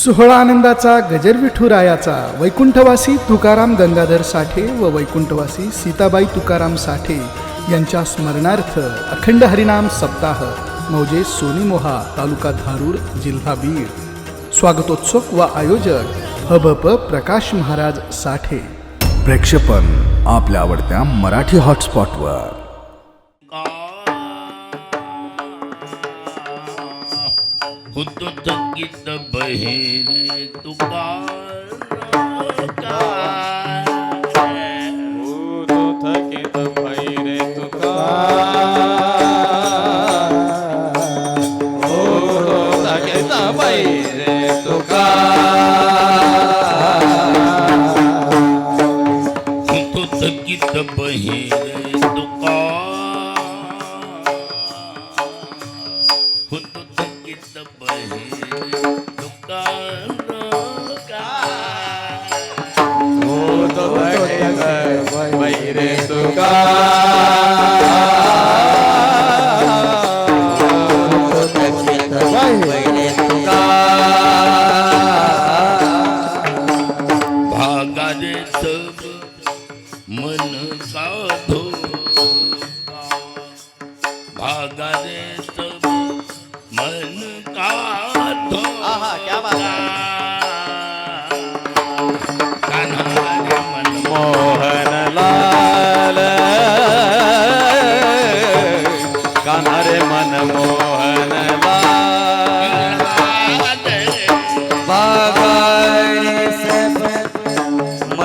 सोहळा आनंदाचा गजर विठुरायाचा वैकुंठवासी तुकाराम गंगाधर साठे व वैकुंठवासी सीताबाई तुकाराम साठे यांच्या स्मरणार्थ अखंड हरिनाम सप्ताह मौजे सोनीमोहा तालुका धारूर जिल्हा बीड. स्वागतोत्सव व आयोजक हबप प्रकाश महाराज साठे. प्रेक्षेपण आपल्या आवडत्या मराठी हॉटस्पॉटवर. हुत गीत बहिरे तुका तो थकीत भैरे तुका ओ तो थकीत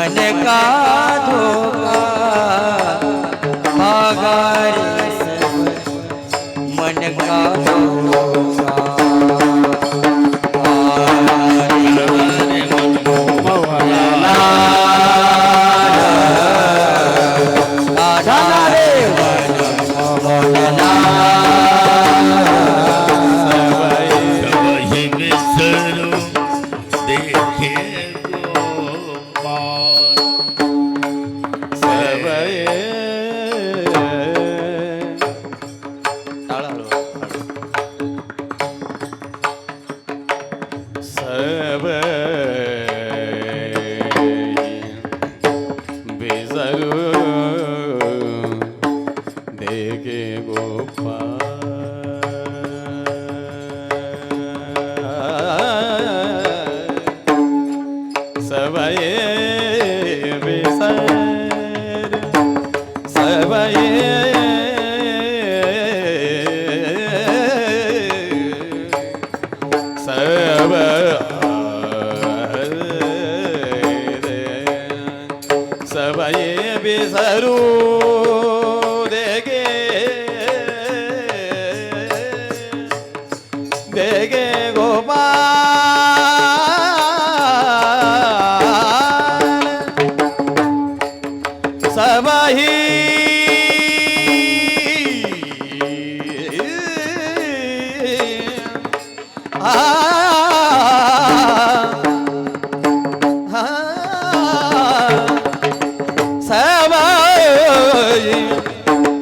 मन का धोखा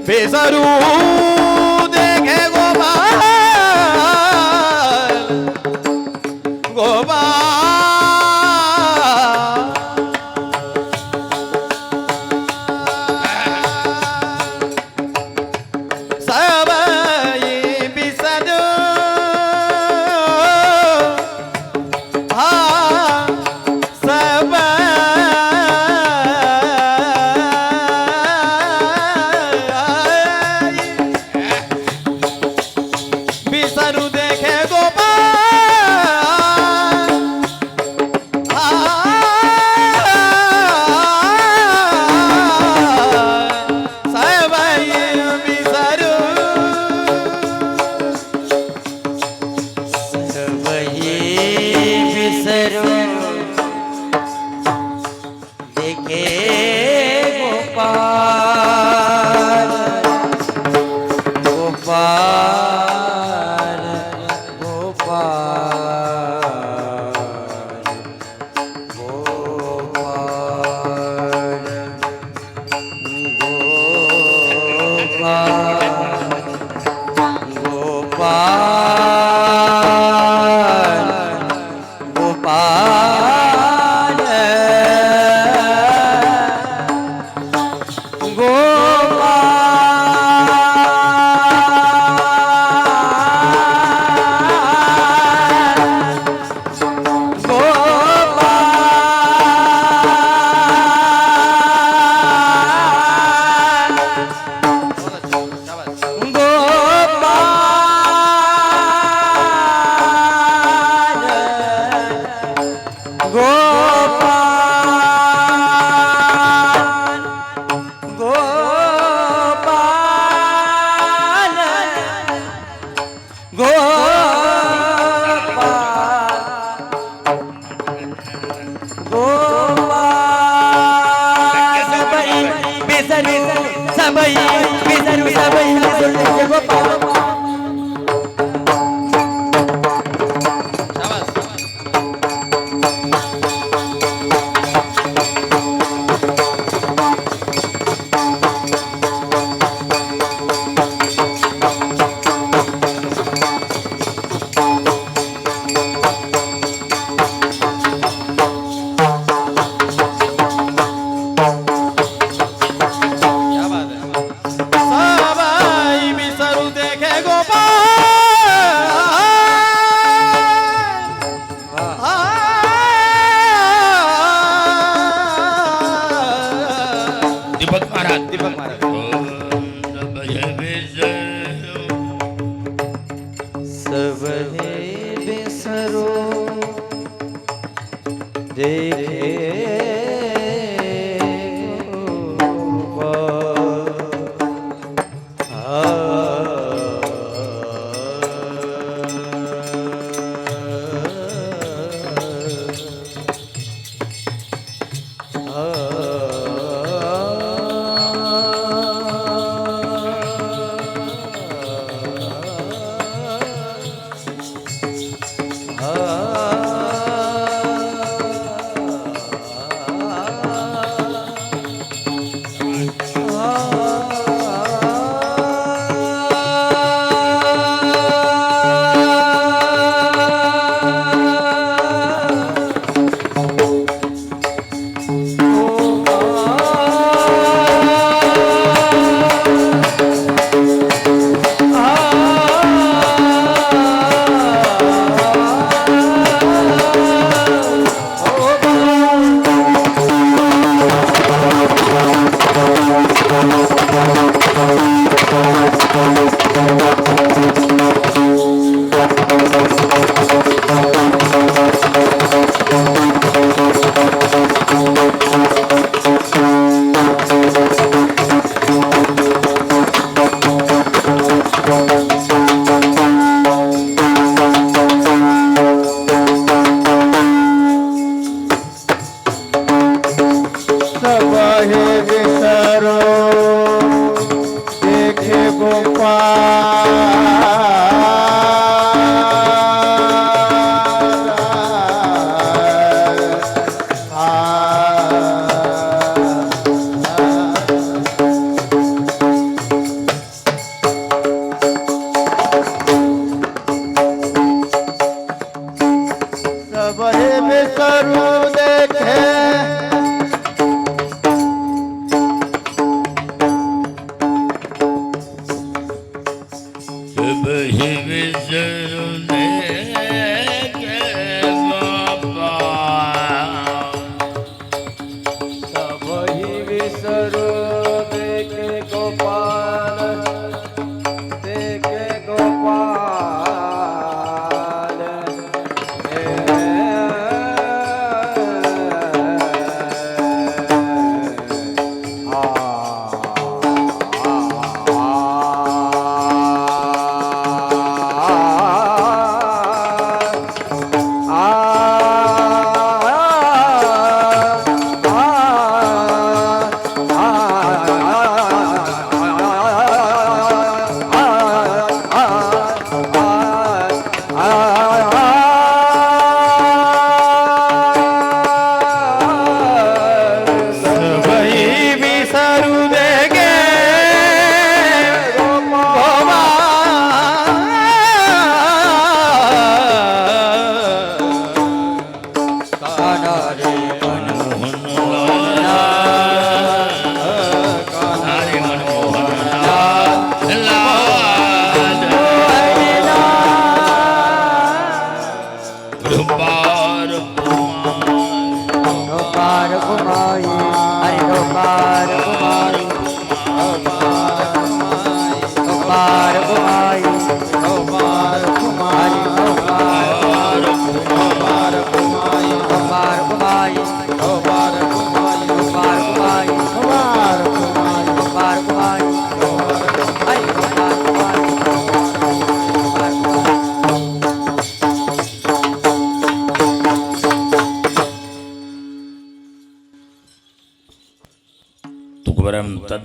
बेसरू देखे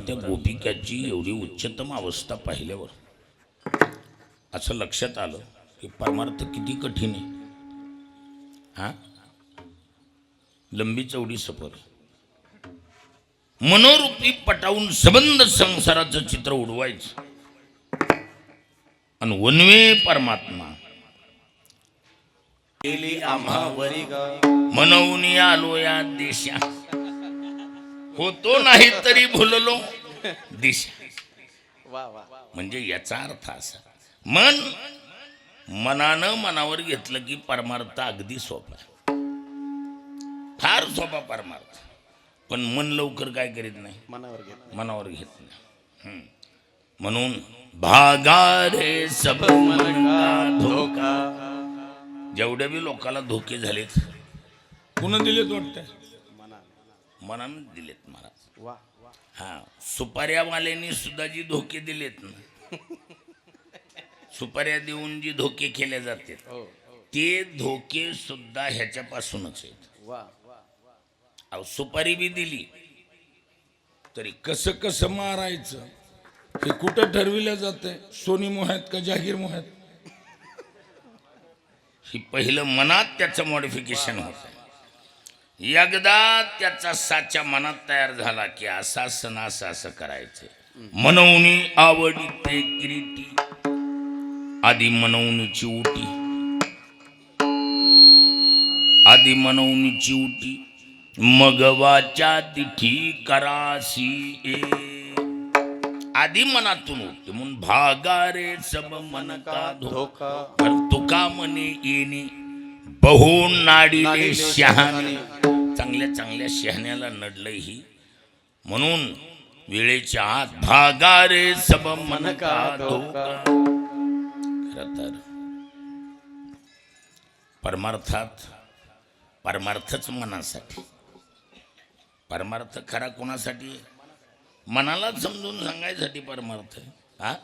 त्या गोपिकाची एवढी उच्चतम अवस्था पाहिल्यावर असं लक्षात आलं की परमार्थ किती कठीण आहे. हा? लंबी चौडी सफर. मनोरूपी पटावून संबंध संसाराचं चित्र उडवायचं. आणि वनवे परमात्मा. मनवून आलो या देशा होतो नाही तरी भुललो. दिशा. वा वा. म्हणजे याचा अर्थ असा. मन मनानं मनावर घेतलं की परमार्थ अगदी सोपा फार सोपा परमार्थ. पण मन लवकर काय करीत नाही? मनावर घेत मनावर घेत नाही. म्हणून भागा रे सब मन का धोका. जेवढ्या बी लोकाला धोके झालेत कुणा दिलेत वाटतं? मनानं दिलेत महाराज वा. हा सुपाऱ्यावाल्यांनी सुद्धा जी धोके दिलेत ना सुपाऱ्या देऊन जी धोके केले जाते हो ते धोके सुद्धा ह्याच्यापासूनच आहेत. वा. अहो सुपारी बी दिली तरी कसं कसं मारायचं हे कुठं ठरविलं जातंय? सोनी मोह्यात का जाहीर मोह्यात ही पहिलं मनात त्याचं मॉडिफिकेशन होतं एकदा त्याचा साच्या मनात तयार झाला की असा असं असं असं करायचं. मनवणी आवडीते किरीटी आधी मनवणीची उटी. आधी मनवणीची उटी मगवाच्या तिथी करासी ए. आधी मनातून उठते म्हणून भागा रे सब मन का धोका. तुका मने येणे? बहु नाडीले नाडीले शहाणे. चांगल्या चांगल्या शहाण्याला नडलं ही. म्हणून वेळेच्या आत भागा रे सब मन का धोका. खरं तर परमार्थात परमार्थच मनासाठी. परमार्थ खरा कोणासाठी? मनाला समजून सांगायसाठी परमार्थ हा?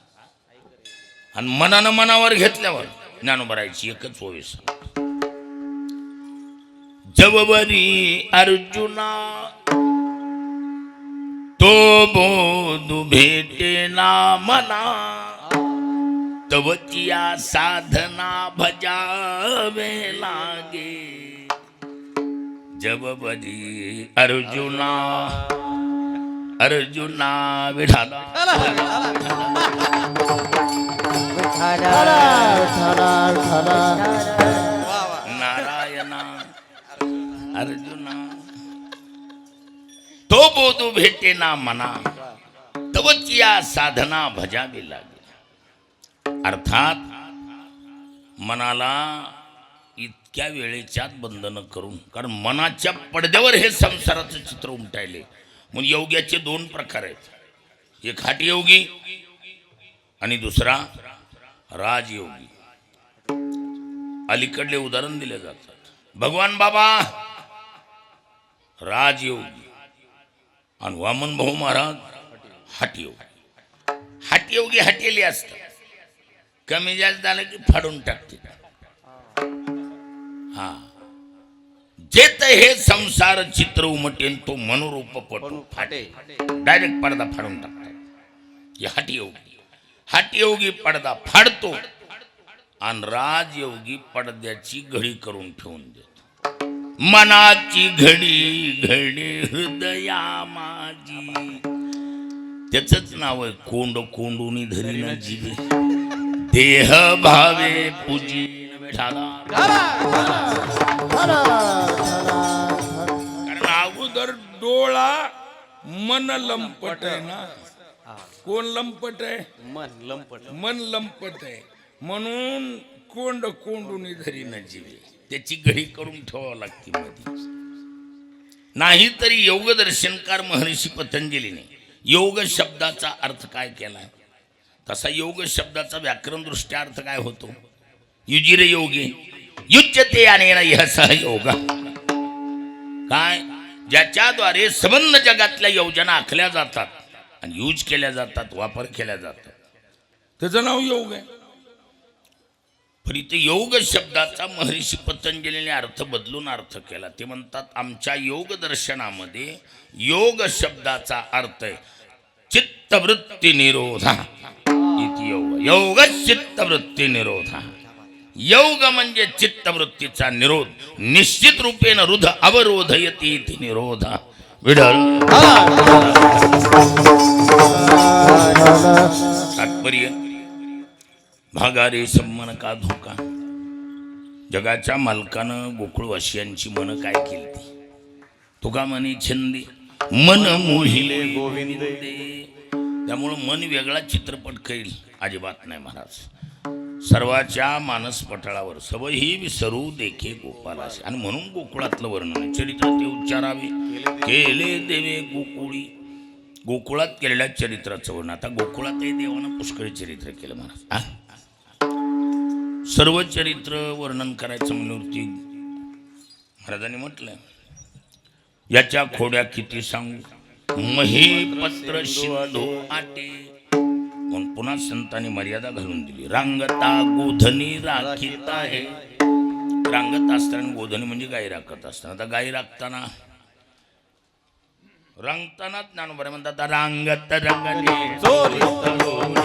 आणि मनानं मनावर घेतल्यावर ज्ञानोबरायची एकच ओवीस जवबरी अर्जुना तो बोधू भेटे ना मना तवचिया साधना भजावे लागे। जबबरी अर्जुना अर्जुना विठाला नारायणा अर्जुना तो बोधू भेटे ना मना तवच या साधना भजावी लागेल अर्थात मनाला इतक्या वेळेच्यात बंधनं करून कारण मनाच्या पडद्यावर हे संसाराचं चित्र उमटायले म्हणून योग्याचे दोन प्रकार आहेत एक हाट योगी आणि दुसरा राजयोगी अलीकडले उदाहरण दिले जातात भगवान बाबा राजयोगी आणि वामन भाऊ महाराज हाटयोगी हाटयोगी हटेली असतात कमी जास्त झालं की फाडून टाकते. हा. जे तर हे संसार चित्र उमटेन तो मनोरूप पटू फाटे. डायरेक्ट पडदा फाडून टाकतात हटयोगी हटयोगी पडदा फाडतो. आणि राजयोगी पडद्याची घडी करून ठेवून देतो. मनाची घडी घडी हृदया माझी. त्याच नाव आहे कोंड कोंडूनी धरीन जीवे. देह भावे पूजी विठाला. डोळा मन लंपट आहे ना. कोण लंपट आहे? मन लंपट. मन लंपट आहे. म्हणून कोंड कोंडून धरी न जीवे. त्याची घडी करून ठेवावं लागते मध्ये नाहीतरी योग दर्शनकार महर्षी पतंजलीने योग शब्दाचा अर्थ काय केलाय तसा योग शब्दाचा व्याकरण दृष्ट्या अर्थ काय होतो? युजिर योगे युज्यते अनेन यह सहयोग काय? ज्याच्याद्वारे संबंध जगातल्या योजना आखल्या जातात आणि यूज केल्या जातात वापर केल्या जातात. त्याचं नाव योग आहे. पण इथे योग शब्दाचा महर्षी पतंजलीने अर्थ बदलून अर्थ केला. ते म्हणतात आमच्या योग दर्शनामध्ये योग शब्दाचा अर्थ आहे चित्तवृत्ती निरोधा. इति योग. योग चित्तवृत्ती निरोधा. योग म्हणजे चित्तवृत्तीचा निरोध. निश्चित रूपेन रुध अवरोधयती इति निरोधा. विढळ तात्पर्य? भागारे सम्मन का धोका? जगाच्या मालकानं गोकुळवासियांची मन काय केली ती तुका म्हणे छंदी मन मोहिले गोविंदे. त्यामुळं मन वेगळा चित्रपट करील अजिबात नाही महाराज. सर्वाच्या मानसपटळावर सवही विसरू देखे गोपालास आणि म्हणून गोकुळातलं वर्णन चरित्र ते उच्चारावे. केले देवे गोकुळी. गोकुळात केलेल्या चरित्राचं वर्णन. आता गोकुळातही देवानं पुष्कळी चरित्र केलं महाराज. सर्व चरित्र वर्णन करायचं म्हणून महाराजांनी म्हटलं याच्या खोड्या किती सांगू मही पत्र सिंधू आटे म्हणून पुन्हा संतांनी मर्यादा घालून दिली रांगता गोधनी राखीत आहे रांगत असताना गोधनी म्हणजे गाई राखत असताना आता गाई राखताना रंगताना ज्ञानोबा म्हणतात रांगत रंगली चोरी डावली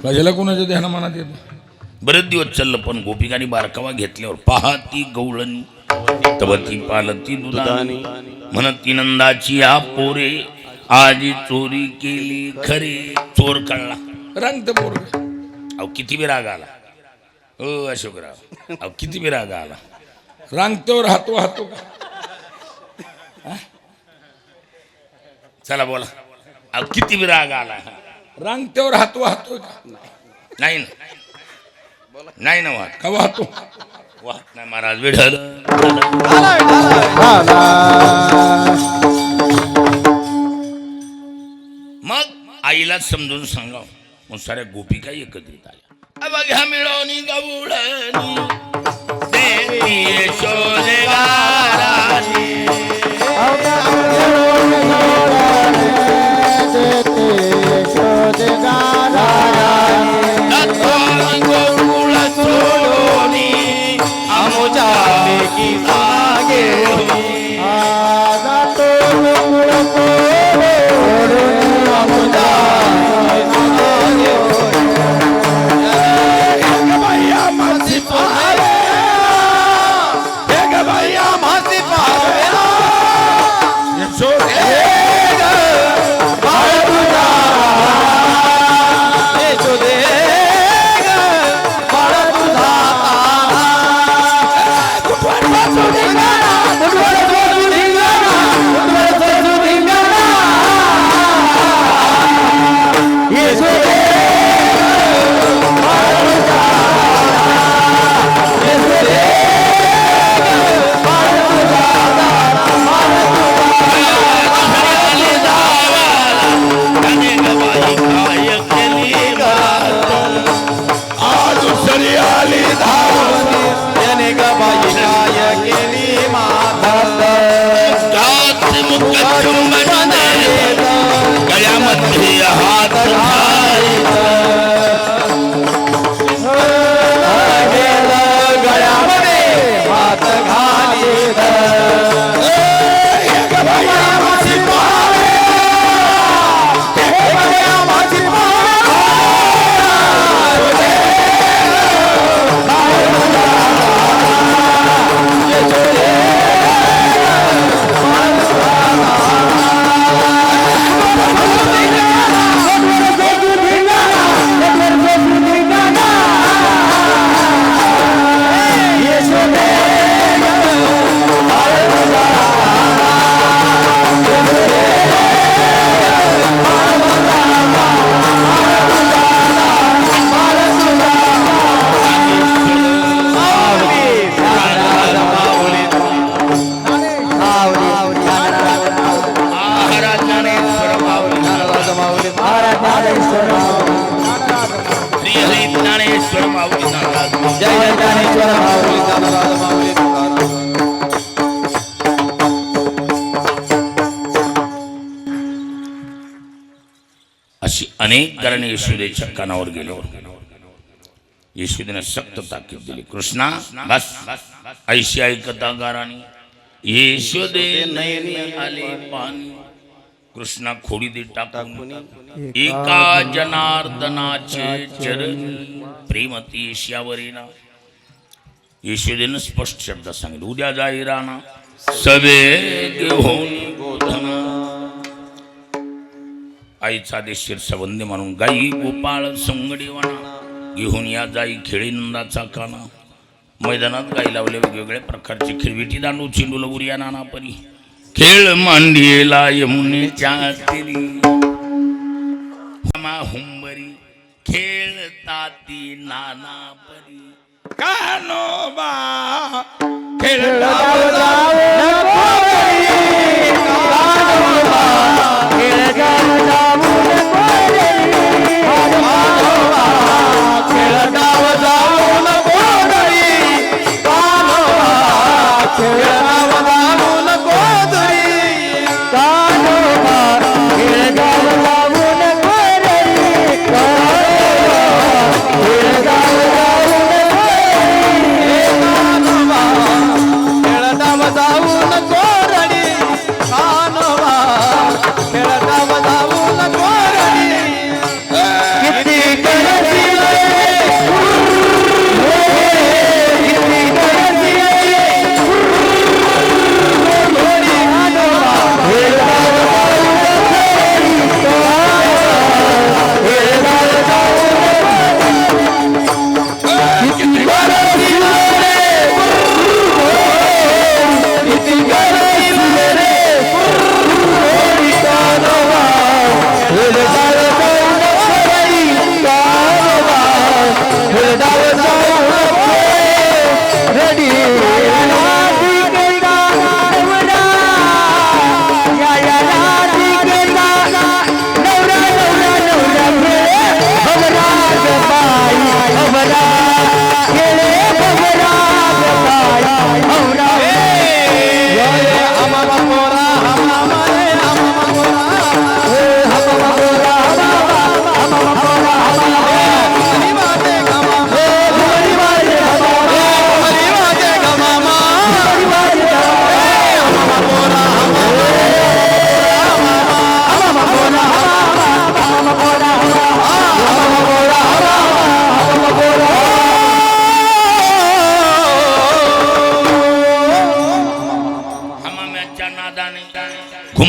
प्रजेला कोणाच्या ध्यान मनात येतं बरेच दिवस चाललं पण गोपिकांनी बारकावा घेतल्यावर पाहती गवळणी. तवती पालती दुधानी म्हणती नंदाची हा पोरे आजी चोरी केली खरे चोर कळला. रंगत पोरग. अहो किती बी राग आला. ओ अशोकराव अहो किती बी राग आला. रांगतेवर हातो हातो का? चला बोला. अहो किती बी राग आला. रांगतेवर हातो हातो का नाही. ना. नाही ना वाट का वाहतो? वाट नाही महाराज विढल मग आईला समजून सांगा. मग साऱ्या गोपिका एकत्रित आल्या. बघ्या मिळवणी गवळणी देवी अनेक कारणे यशोदेच्या कानावर गेलो यशोदेने सक्त ताकीद दिली कृष्णा बस ऐशी ऐकता गाराणी यशोदे नयनी आले पाणी कृष्णा खोडी दे टाकून एका जनार्दनाचे चरणी प्रेमती यशावरीना यशोदेनं स्पष्ट शब्द सांगितलं उद्या आईचा देशीर संबंधी म्हणून गाई गोपाळ संगडीवाणा घेऊन या जाई खेळी नंदाचा काना. मैदानात गाई लावले वेगवेगळ्या प्रकारची खिरविटी दांडू चिंडू लगुरी या नाना परी खेळ मांडियेला यमुनेच्या हुंबरी खेळताती नाना परी कानोबा खेळ खेळता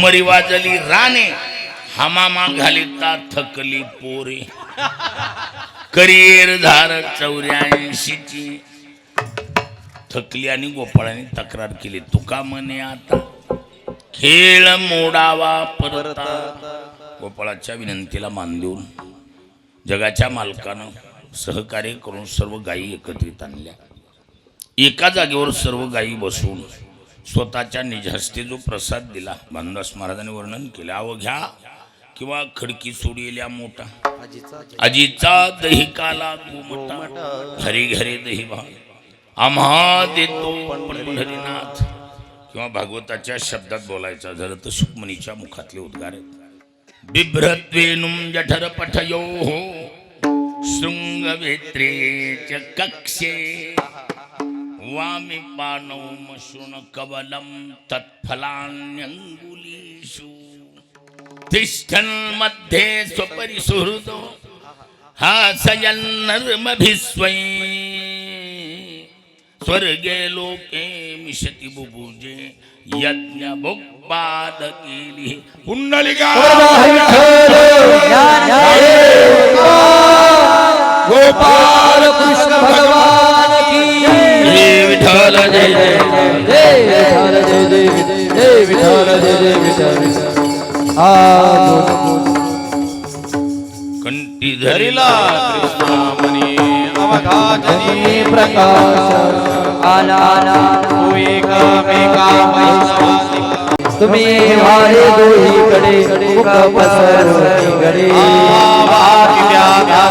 घुमरी वाजली राणे हमामा घालिता थकली पोरे. करिअर धार चौऱ्याऐंशीची. थकली आणि गोपाळाने तक्रार केली तुका म्हणे आता खेळ मोडावा परता. गोपाळाच्या विनंतीला मान देऊन जगाच्या मालकानं सहकार्य करून सर्व गायी एकत्रित आणल्या. एका जागेवर सर्व गायी बसून स्वतःच्या निजहस्ते जो प्रसाद दिला भानुदास महाराजांनी वर्णन केलं अव घ्या किंवा खडकी सोडिल्या मोठा. आजीचा दही काला मोठा घरी घरी दही भा आम्हा देतो पंढरीनाथ. किंवा भागवताच्या शब्दात बोलायचा झालं तर सुकमणीच्या मुखातले उद्गार आहेत. बिभ्रत्वेनुम जठर पठयो हो, शृंगवेत्रे च कक्षे. वामि पानौ मशृण कवलं तत्फलान्यङ्गुलीषु। तिष्ठन् मध्ये स्वपरिसुहृदो हासयन्नर्मभिस्वै स्वर्गे लोके मिशति बुभुजे यज्ञ केली पुंडलिका गोपाल कृष्ण भगवान की हे विठ्ठल जय जय कंठी धरिला कृष्णामणी अवघाजनी प्रकाश आला तू एकमेका वैष्णवासी तुम्ही वारे दोहीकडे मुख पसरवणी गडे आवा दिल्या घ्या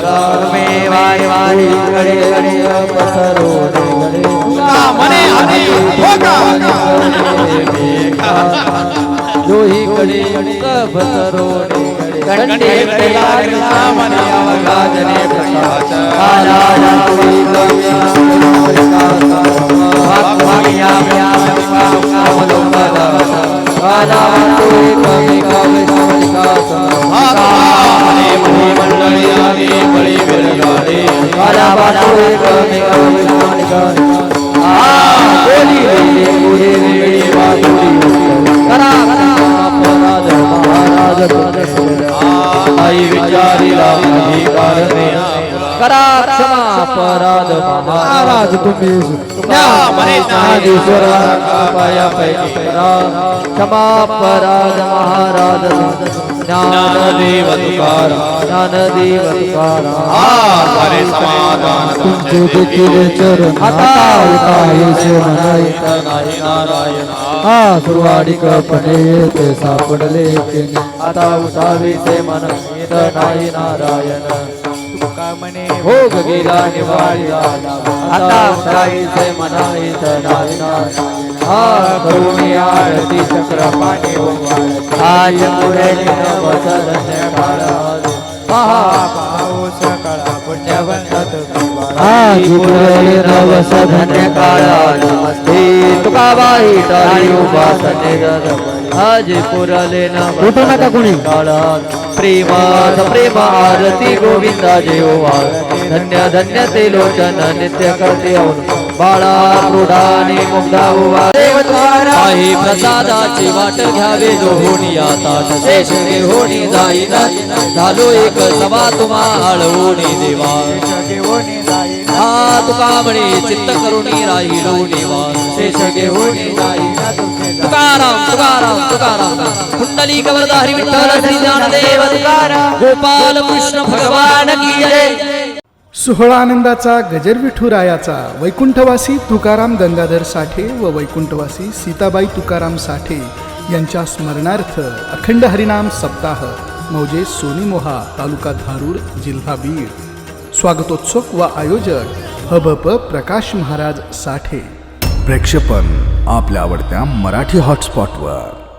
जरी तुईच्या कोपरा तुम्ही वारी वारी कडे कडे पसरवणे कडे दोही कडे पसरवणे कंडे लागला म्हणे अवघाजने प्रकाश आला रात्री कव्या वाक्या व्या कामलोकला आला रात्री कवी कवी समलिकास आली बळी आला बातोय कवी कवी समलिकास आ बोली बोली पुढे वेळी वाटोली करा करा. महाराज तुझ आई विचारिला अधिकार करा क्षमा अपराध महाराज तुम्ही. ज्ञानेश्वर पाया पैकी करा. क्षमा अपराध महाराज. ज्ञानदेव तुकारा ज्ञानदेव तुकारा सारे समाधान तुमचे देखील चरण आता म्हणायत नाही नारायण। हा सुरवाडिकपणे ते सापडले आता उठावीचे मन येत नाही नारायण। हो गेला निवाळी आता उठावीचे मन येत नाही नारायण। करुणी आरती चक्र पाणी आज पुढे वसधन्य काळ पुण्यवंत पुढे नवस धन्य काळ नमस्ते तुकाबाई टाळी उपासने आज पुरले नम उठू नका कुणी? काळात प्रेमात प्रेम आरती गोविंदा जेवा धन्य धन्य ते लोचन नित्य करते बाळा क्रोडाने मुग्धा उभा काही प्रसादाची वाट घ्यावे जो होणी ताट शेष होणी जाईना। झालो एक सभा तुम्हा आळवणी देवा। हा तुका म्हणे चित्त करुणी राहिलो देवा शेष घेऊनी जाईना। तुकाराम तुकाराम तुकाराम कुंडली कवरदा हरी विठ्ठल श्री ज्ञानदेव तुकाराम गोपाल कृष्ण भगवान की जय सोहळा आनंदाचा गजर विठुरायाचा वैकुंठवासी तुकाराम गंगाधर साठे व वैकुंठवासी सीताबाई तुकाराम साठे यांच्या स्मरणार्थ अखंड हरिनाम सप्ताह मौजे सोनीमोहा तालुका धारूर जिल्हा बीड. स्वागतोत्सव व आयोजक हबप प्रकाश महाराज साठे. प्रेक्षेपण आपल्या आवडत्या मराठी हॉटस्पॉटवर